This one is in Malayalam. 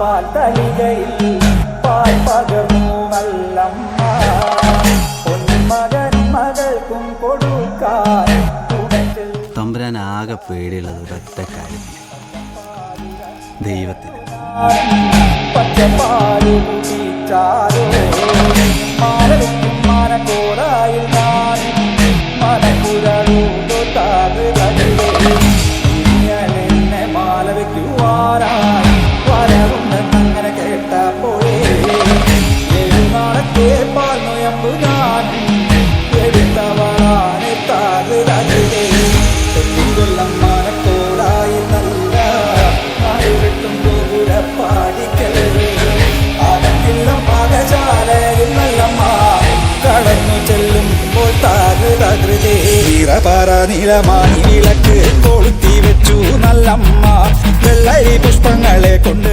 പാൽ തളികയിൽ പാൽ പകർന്നു നല്ലമ്മ. പൊന്മകനും മകൾക്കും കൊടുക്കാൻ തമ്പുരാൻ ആകെ പേടിയുള്ളത് ഒരൊറ്റ കാര്യം ദൈവത്തിന്. പച്ചപ്പാൽ നല്ല വിളക്ക് കൊളുത്തി വെച്ചു നല്ലമ്മ. വെള്ളരി പുഷ്പങ്ങളെ കൊണ്ട്